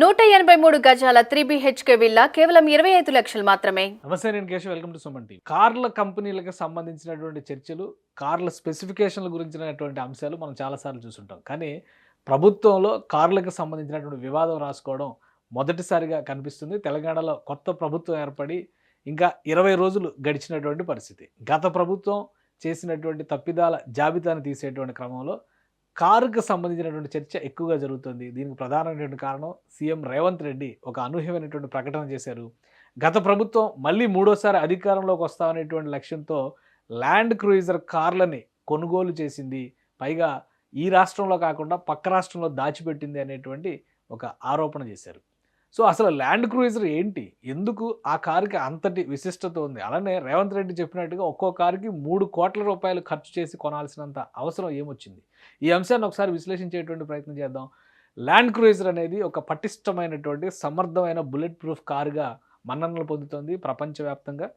నూట ఎనభై మూడు గజాల త్రీ బిహెచ్కే విల్లా కేవలం ఇరవై ఐదు లక్షలు మాత్రమే. నమస్తే నేను Keshav. Welcome to Suman TV కార్ల కంపెనీలకు సంబంధించినటువంటి చర్చలు కార్ల స్పెసిఫికేషన్ల గురించినటువంటి అంశాలు మనం చాలాసార్లు చూసుంటాం కానీ ప్రభుత్వంలో కార్లకు సంబంధించినటువంటి వివాదం రాసుకోవడం మొదటిసారిగా కనిపిస్తుంది. తెలంగాణలో కొత్త ప్రభుత్వం ఏర్పడి ఇంకా ఇరవై రోజులు గడిచినటువంటి పరిస్థితి. గత ప్రభుత్వం చేసినటువంటి తప్పిదాల జాబితాను తీసేటువంటి క్రమంలో కారుకు సంబంధించినటువంటి చర్చ ఎక్కువగా జరుగుతుంది. దీనికి ప్రధానమైనటువంటి కారణం సీఎం రేవంత్ రెడ్డి ఒక అనూహ్యమైనటువంటి ప్రకటన చేశారు. గత ప్రభుత్వం మళ్ళీ మూడోసారి అధికారంలోకి వస్తామనేటువంటి లక్ష్యంతో ల్యాండ్ క్రూయిజర్ కార్లని కొనుగోలు చేసింది. పైగా ఈ రాష్ట్రంలో కాకుండా పక్క రాష్ట్రంలో దాచిపెట్టింది అనేటువంటి ఒక ఆరోపణ చేశారు. సో అసలు ల్యాండ్ క్రూయిజర్ ఏంటి? ఎందుకు ఆ కారుకి అంతటి విశిష్టత ఉంది? అలానే రేవంత్ రెడ్డి చెప్పినట్టుగా ఒక్కో కారుకి మూడు కోట్ల రూపాయలు ఖర్చు చేసి కొనాల్సినంత అవసరం ఏమొచ్చింది? ఈ అంశాన్ని ఒకసారి విశ్లేషించేటువంటి ప్రయత్నం చేద్దాం. ల్యాండ్ క్రూయిజర్ అనేది ఒక పటిష్టమైనటువంటి సమర్థమైన బుల్లెట్ ప్రూఫ్ కారుగా మన్ననలు పొందుతోంది ప్రపంచవ్యాప్తంగా.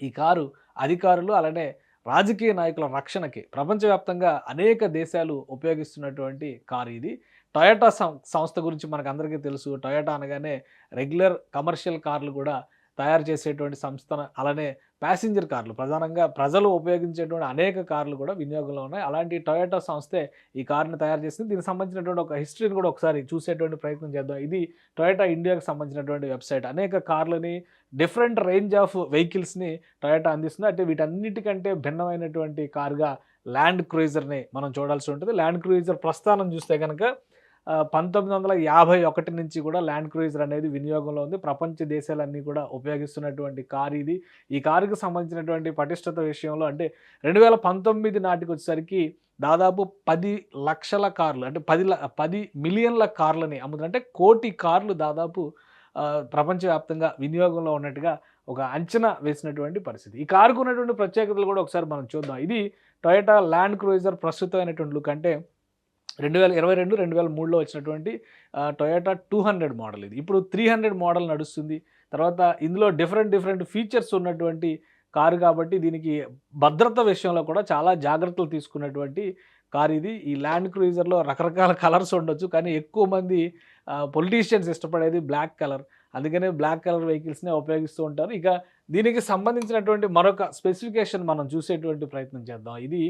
ఈ కారు అధికారులు అలానే రాజకీయ నాయకుల రక్షణకి ప్రపంచవ్యాప్తంగా అనేక దేశాలు ఉపయోగిస్తున్నటువంటి కారు ఇది. టొయోటా సం- సంస్థ గురించి మనకు అందరికీ తెలుసు. టొయోటా అనగానే రెగ్యులర్ కమర్షియల్ కార్లు కూడా తయారు చేసేటువంటి సంస్థ అలానే ప్యాసింజర్ కార్లు. ప్రధానంగా ప్రజలు ఉపయోగించేటువంటి అనేక కార్లు కూడా వినియోగంలో ఉన్నాయి. అలాంటి టొయోటా సంస్థే ఈ కార్ని తయారు చేసింది. దీనికి సంబంధించినటువంటి ఒక హిస్టరీని కూడా ఒకసారి చూసేటువంటి ప్రయత్నం చేద్దాం. ఇది టొయోటా ఇండియాకి సంబంధించినటువంటి వెబ్సైట్. అనేక కార్లని డిఫరెంట్ రేంజ్ ఆఫ్ వెహికల్స్ని టొయోటా అందిస్తుంది. అంటే వీటన్నిటికంటే భిన్నమైనటువంటి కారుగా ల్యాండ్ క్రూయిజర్ని మనం చూడాల్సి ఉంటుంది. ల్యాండ్ క్రూయిజర్ ప్రస్థానం చూస్తే కనుక పంతొమ్మిది వందల యాభై ఒకటి నుంచి కూడా ల్యాండ్ క్రూయిజర్ అనేది వినియోగంలో ఉంది. ప్రపంచ దేశాలన్నీ కూడా ఉపయోగిస్తున్నటువంటి కారు ఇది. ఈ కారుకు సంబంధించినటువంటి పటిష్టత విషయంలో అంటే రెండు వేల పంతొమ్మిది నాటికి వచ్చేసరికి దాదాపు పది లక్షల కార్లు అంటే పది ల- పది మిలియన్ల కార్లని అమ్ముతుంది అంటే కోటి కార్లు దాదాపు ప్రపంచవ్యాప్తంగా వినియోగంలో ఉన్నట్టుగా ఒక అంచనా వేసినటువంటి పరిస్థితి. ఈ కారుకు ఉన్నటువంటి ప్రత్యేకతలు కూడా ఒకసారి మనం చూద్దాం. ఇది టొయోటా ల్యాండ్ క్రూయిజర్ ప్రస్తుతమైనటువంటి లుక్ అంటే రెండు వేల ఇరవై రెండు రెండు వేల మూడులో వచ్చినటువంటి టొయోటా టూ హండ్రెడ్ మోడల్ ఇది. ఇప్పుడు త్రీ హండ్రెడ్ మోడల్ నడుస్తుంది. తర్వాత ఇందులో డిఫరెంట్ డిఫరెంట్ ఫీచర్స్ ఉన్నటువంటి కారు కాబట్టి దీనికి భద్రత విషయంలో కూడా చాలా జాగ్రత్తలు తీసుకున్నటువంటి కారు ఇది. ఈ ల్యాండ్ క్రూజర్లో రకరకాల కలర్స్ ఉండొచ్చు. కానీ ఎక్కువ మంది పొలిటీషియన్స్ ఇష్టపడేది బ్లాక్ కలర్ అందుకనే బ్లాక్ కలర్ వెహికల్స్నే ఉపయోగిస్తూ ఉంటారు. ఇక దీనికి సంబంధించినటువంటి మరొక స్పెసిఫికేషన్ మనం చూసేటువంటి ప్రయత్నం చేద్దాం. ఇది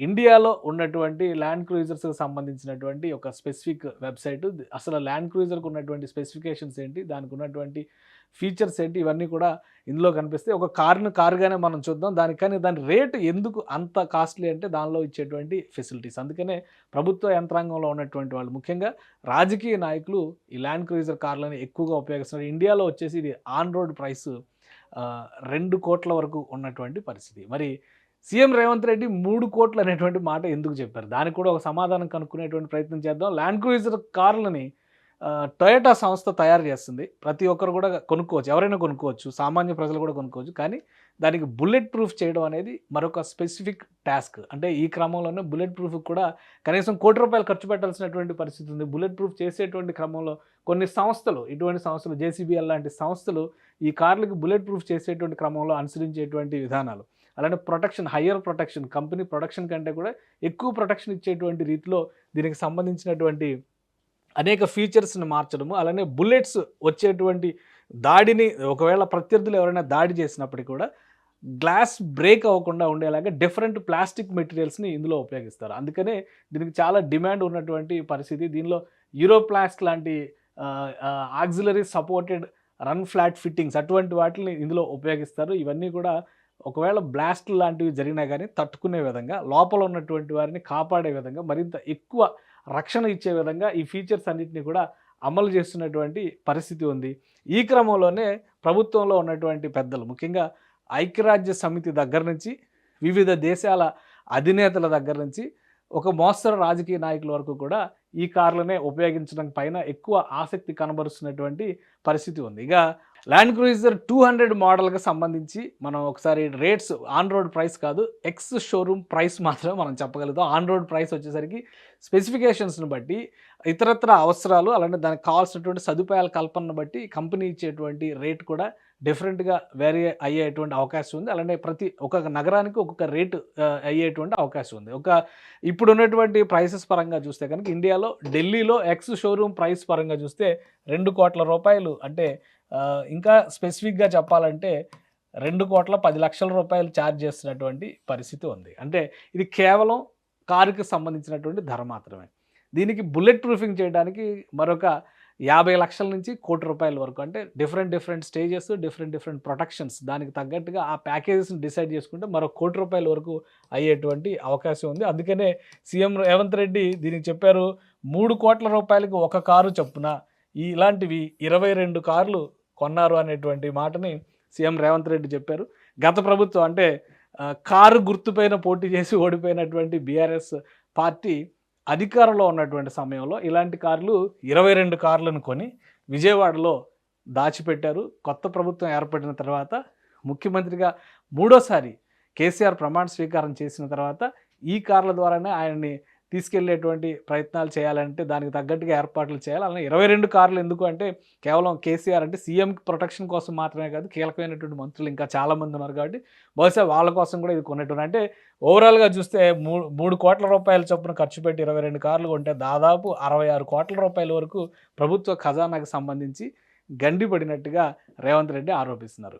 ఇండియాలో ఉన్నటువంటి ల్యాండ్ క్రూజర్స్కి సంబంధించినటువంటి ఒక స్పెసిఫిక్ వెబ్సైట్. అసలు ల్యాండ్ క్రూజర్కి ఉన్నటువంటి స్పెసిఫికేషన్స్ ఏంటి? దానికి ఉన్నటువంటి ఫీచర్స్ ఏంటి? ఇవన్నీ కూడా ఇందులో కనిపిస్తాయి. ఒక కార్ను కారుగానే మనం చూద్దాం. దానికి కానీ దాని రేటు ఎందుకు అంత కాస్ట్లీ అంటే దానిలో ఇచ్చేటువంటి ఫెసిలిటీస్. అందుకనే ప్రభుత్వ యంత్రాంగంలో ఉన్నటువంటి వాళ్ళు ముఖ్యంగా రాజకీయ నాయకులు ఈ ల్యాండ్ క్రూజర్ కార్లని ఎక్కువగా ఉపయోగిస్తున్నారు. ఇండియాలో వచ్చేసి ఇది ఆన్ రోడ్ ప్రైస్ రెండు కోట్ల వరకు ఉన్నటువంటి పరిస్థితి. మరి సీఎం రేవంత్ రెడ్డి మూడు కోట్లు అనేటువంటి మాట ఎందుకు చెప్పారు? దానికి కూడా ఒక సమాధానం కనుక్కునేటువంటి ప్రయత్నం చేద్దాం. ల్యాండ్ క్రూయిజర్ కార్లని టొయోటా సంస్థ తయారు చేస్తుంది. ప్రతి ఒక్కరు కూడా కొనుక్కోవచ్చు. ఎవరైనా కొనుక్కోవచ్చు. సామాన్య ప్రజలు కూడా కొనుక్కోవచ్చు. కానీ దానికి బుల్లెట్ ప్రూఫ్ చేయడం అనేది మరొక స్పెసిఫిక్ టాస్క్. అంటే ఈ క్రమంలోనే బుల్లెట్ ప్రూఫ్ కూడా కనీసం కోటి రూపాయలు ఖర్చు పెట్టాల్సినటువంటి పరిస్థితి ఉంది. బుల్లెట్ ప్రూఫ్ చేసేటువంటి క్రమంలో కొన్ని సంస్థలు ఇటువంటి సంస్థలు జేసీబీఎల్ లాంటి సంస్థలు ఈ కార్లకు బుల్లెట్ ప్రూఫ్ చేసేటువంటి క్రమంలో అనుసరించేటువంటి విధానాలు. అలానే protection higher protection company protection కంటే కూడా ఎక్కువ ప్రొటెక్షన్ ఇచ్చేటువంటి రీతిలో దీనికి సంబంధించినటువంటి అనేక ఫీచర్స్ని మార్చడము అలానే బుల్లెట్స్ వచ్చేటువంటి దాడిని ఒకవేళ ప్రత్యర్థులు ఎవరైనా దాడి చేసినప్పటికీ కూడా గ్లాస్ బ్రేక్ అవ్వకుండా ఉండేలాగా డిఫరెంట్ ప్లాస్టిక్ మెటీరియల్స్ని ఇందులో ఉపయోగిస్తారు. అందుకనే దీనికి చాలా డిమాండ్ ఉన్నటువంటి పరిస్థితి. దీనిలో యూరోప్లాస్ట్ లాంటి auxiliary supported run flat fittings అటువంటి వాటిని ఇందులో ఉపయోగిస్తారు. ఇవన్నీ కూడా ఒకవేళ బ్లాస్ట్ లాంటివి జరిగినా కానీ తట్టుకునే విధంగా లోపల ఉన్నటువంటి వారిని కాపాడే విధంగా మరింత ఎక్కువ రక్షణ ఇచ్చే విధంగా ఈ ఫీచర్స్ అన్నింటినీ కూడా అమలు చేస్తున్నటువంటి పరిస్థితి ఉంది. ఈ క్రమంలోనే ప్రభుత్వంలో ఉన్నటువంటి పెద్దలు ముఖ్యంగా ఐక్యరాజ్య సమితి దగ్గర నుంచి వివిధ దేశాల అధినేతల దగ్గర నుంచి ఒక మోస్తరు రాజకీయ నాయకుల వరకు కూడా ఈ కార్లనే ఉపయోగించడం పైన ఎక్కువ ఆసక్తి కనబరుస్తున్నటువంటి పరిస్థితి ఉంది. ఇక ల్యాండ్ క్రూయిజర్ టూ హండ్రెడ్ మోడల్కి సంబంధించి మనం ఒకసారి రేట్స్ ఆన్ రోడ్ ప్రైస్ కాదు ఎక్స్ షోరూమ్ ప్రైస్ మాత్రం మనం చెప్పగలుగుతాం. ఆన్ రోడ్ ప్రైస్ వచ్చేసరికి స్పెసిఫికేషన్స్ని బట్టి ఇతరత్ర అవసరాలు అలానే దానికి కావాల్సినటువంటి సదుపాయాల కల్పనను బట్టి కంపెనీ ఇచ్చేటువంటి రేట్ కూడా డిఫరెంట్గా వేరీ అయ్యేటువంటి అవకాశం ఉంది. అలానే ప్రతి ఒక్కొక్క నగరానికి ఒక్కొక్క రేటు అయ్యేటువంటి అవకాశం ఉంది. ఒక ఇప్పుడు ఉన్నటువంటి ప్రైసెస్ పరంగా చూస్తే కనుక ఇండియాలో ఢిల్లీలో ఎక్స్ షోరూమ్ ప్రైస్ పరంగా చూస్తే రెండు కోట్ల రూపాయలు అంటే ఇంకా స్పెసిఫిక్గా చెప్పాలంటే రెండు కోట్ల పది లక్షల రూపాయలు ఛార్జ్ చేస్తున్నటువంటి పరిస్థితి ఉంది. అంటే ఇది కేవలం కారుకి సంబంధించినటువంటి ధర మాత్రమే. దీనికి బుల్లెట్ ప్రూఫింగ్ చేయడానికి మరొక యాభై లక్షల నుంచి కోటి రూపాయల వరకు అంటే different different stages different different protections దానికి తగ్గట్టుగా ఆ ప్యాకేజెస్ని డిసైడ్ చేసుకుంటే మరో కోటి రూపాయల వరకు అయ్యేటువంటి అవకాశం ఉంది. అందుకనే సీఎం రేవంత్ రెడ్డి దీనికి చెప్పారు మూడు కోట్ల రూపాయలకు ఒక కారు చొప్పున ఇలాంటివి ఇరవై రెండు కార్లు కొన్నారు అనేటువంటి మాటని సీఎం రేవంత్ రెడ్డి చెప్పారు. గత ప్రభుత్వం అంటే కారు గుర్తుపైన పోటీ చేసి ఓడిపోయినటువంటి బీఆర్ఎస్ పార్టీ అధికారంలో ఉన్నటువంటి సమయంలో ఇలాంటి కార్లు ఇరవై రెండు కార్లను కొని విజయవాడలో దాచిపెట్టారు. కొత్త ప్రభుత్వం ఏర్పడిన తర్వాత ముఖ్యమంత్రిగా మూడోసారి కేసీఆర్ ప్రమాణ స్వీకారం చేసిన తర్వాత ఈ కార్ల ద్వారానే ఆయన్ని తీసుకెళ్ళేటువంటి ప్రయత్నాలు చేయాలంటే దానికి తగ్గట్టుగా ఏర్పాట్లు చేయాలి. అలానే ఇరవై రెండు కార్లు ఎందుకు అంటే కేవలం కేసీఆర్ అంటే సీఎం ప్రొటెక్షన్ కోసం మాత్రమే కాదు కీలకమైనటువంటి మంత్రులు ఇంకా చాలామంది ఉన్నారు కాబట్టి బహుశా వాళ్ళ కోసం కూడా ఇది కొనేటువంటి అంటే ఓవరాల్గా చూస్తే మూడు మూడు కోట్ల రూపాయల చొప్పున ఖర్చు పెట్టి ఇరవై రెండు కార్లు కొంటే దాదాపు అరవై ఆరు కోట్ల రూపాయల వరకు ప్రభుత్వ ఖజానాకు సంబంధించి గండి పడినట్టుగా రేవంత్ రెడ్డి ఆరోపిస్తున్నారు.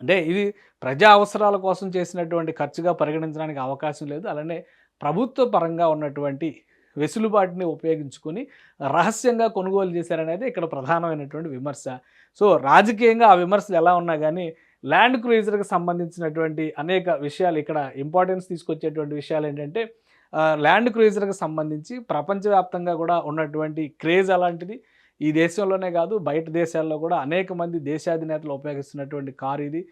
అంటే ఇది ప్రజా అవసరాల కోసం చేసినటువంటి ఖర్చుగా పరిగణించడానికి అవకాశం లేదు. అలానే ప్రభుత్వ పరంగా ఉన్నటువంటి వెసులుబాటుని ఉపయోగించుకొని రహస్యంగా కొనుగోలు చేశారనేది ఇక్కడ ప్రధానమైనటువంటి విమర్శ. సో రాజకీయంగా ఆ విమర్శలు ఎలా ఉన్నా కానీ ల్యాండ్ క్రూయిజర్కి సంబంధించినటువంటి అనేక విషయాలు ఇక్కడ ఇంపార్టెన్స్ తీసుకొచ్చేటువంటి విషయాలు ఏంటంటే ల్యాండ్ క్రూయిజర్కి సంబంధించి ప్రపంచవ్యాప్తంగా కూడా ఉన్నటువంటి క్రేజ్ అలాంటిది. ఈ దేశంలోనే కాదు బయట దేశాల్లో కూడా అనేక మంది దేశాధినేతలు ఉపయోగిస్తున్నటువంటి కారు ఇది.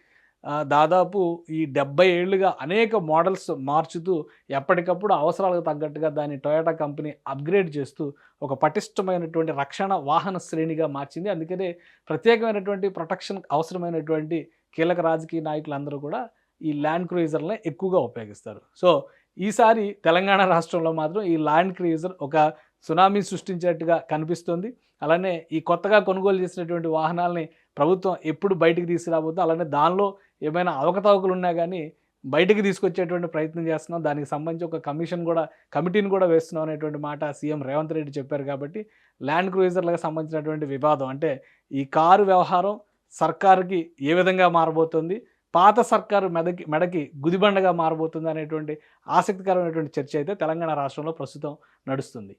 దాదాపు ఈ డెబ్బై ఏళ్ళుగా అనేక మోడల్స్ మార్చుతూ ఎప్పటికప్పుడు అవసరాలకు తగ్గట్టుగా దాన్ని టొయోటా కంపెనీ అప్గ్రేడ్ చేస్తూ ఒక పటిష్టమైనటువంటి రక్షణ వాహన శ్రేణిగా మార్చింది. అందుకనే ప్రత్యేకమైనటువంటి ప్రొటెక్షన్ అవసరమైనటువంటి కీలక రాజకీయ నాయకులందరూ కూడా ఈ ల్యాండ్ క్రూయిజర్లనే ఎక్కువగా ఉపయోగిస్తారు. సో ఈసారి తెలంగాణ రాష్ట్రంలో మాత్రం ఈ ల్యాండ్ క్రూయిజర్ ఒక సునామీ సృష్టించేట్టుగా కనిపిస్తుంది. అలానే ఈ కొత్తగా కొనుగోలు చేసినటువంటి వాహనాలని ప్రభుత్వం ఎప్పుడు బయటికి తీసుకురాబోతుందో అలానే దానిలో ఏమైనా అవకతవకలు ఉన్నా కానీ బయటికి తీసుకొచ్చేటువంటి ప్రయత్నం చేస్తున్నాం. దానికి సంబంధించి ఒక కమిషన్ కూడా కమిటీని కూడా వేస్తున్నాం అనేటువంటి మాట సీఎం రేవంత్ రెడ్డి చెప్పారు కాబట్టి ల్యాండ్ క్రూయిజర్లకు సంబంధించినటువంటి వివాదం అంటే ఈ కారు వ్యవహారం సర్కారుకి ఏ విధంగా మారబోతుంది పాత సర్కారు మెదకి మెడకి గుదిబండగా మారబోతుంది అనేటువంటి ఆసక్తికరమైనటువంటి చర్చ అయితే తెలంగాణ రాష్ట్రంలో ప్రస్తుతం నడుస్తుంది.